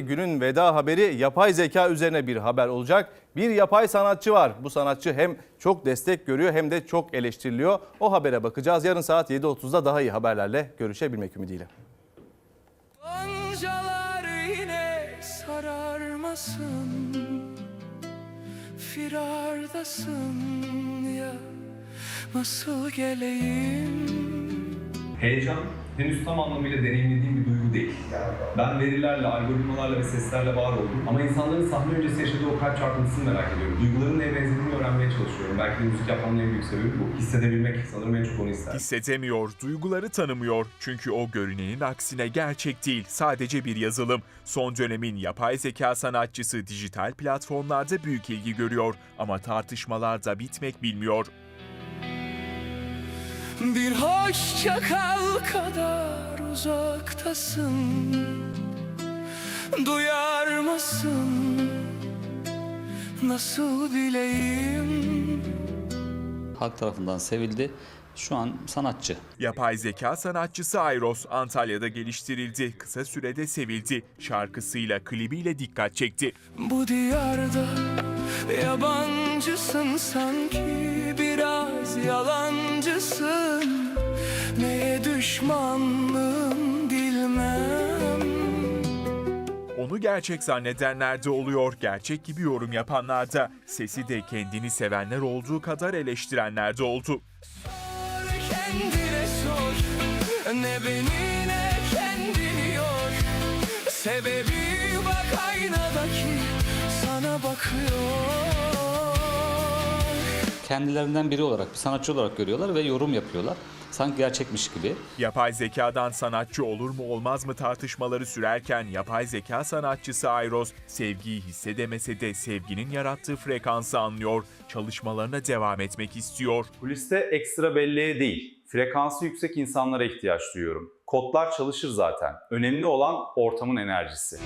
Günün veda haberi yapay zeka üzerine bir haber olacak. Bir yapay sanatçı var. Bu sanatçı hem çok destek görüyor hem de çok eleştiriliyor. O habere bakacağız. Yarın saat 7.30'da daha iyi haberlerle görüşebilmek ümidiyle. Goncalar yine sararmasın Firardasın ya Nasıl geleyim Heyecan henüz tam anlamıyla deneyimlediğim bir duygu değil. Ben verilerle, algoritmalarla ve seslerle var oldum. Ama insanların sahne öncesi yaşadığı o kalp çarpıntısını merak ediyorum. Duyguların neye benzediğini öğrenmeye çalışıyorum. Belki de müzik yapmamın en büyük sebebi bu. Hissedebilmek sanırım en çok onu ister. Hissedemiyor, duyguları tanımıyor. Çünkü o görünenin aksine gerçek değil, sadece bir yazılım. Son dönemin yapay zeka sanatçısı dijital platformlarda büyük ilgi görüyor ama tartışmalarda bitmek bilmiyor. Bir hoşça kal kadar uzaktasın Duyar mısın Nasıl bileyim halk tarafından sevildi. Şu an sanatçı. Yapay zeka sanatçısı Ayros Antalya'da geliştirildi. Kısa sürede sevildi. Şarkısıyla, klibiyle dikkat çekti. Bu diyarda yabancısın sanki biraz yalancısın. Neye düşmanlığım bilmem Onu gerçek zannedenler de oluyor, gerçek gibi yorum yapanlar da. Sesi de kendini sevenler olduğu kadar eleştirenler de oldu. Kendine sor. Ne beni ne kendini yor Sebebi bak aynadaki Sana bakıyor Kendilerinden biri olarak, bir sanatçı olarak görüyorlar ve yorum yapıyorlar. Sanki gerçekmiş gibi. Yapay zekadan sanatçı olur mu olmaz mı tartışmaları sürerken yapay zeka sanatçısı Ayros sevgiyi hissedemese de sevginin yarattığı frekansı anlıyor, çalışmalarına devam etmek istiyor. Kuliste ekstra belleğe değil, frekansı yüksek insanlara ihtiyaç duyuyorum. Kodlar çalışır zaten. Önemli olan ortamın enerjisi.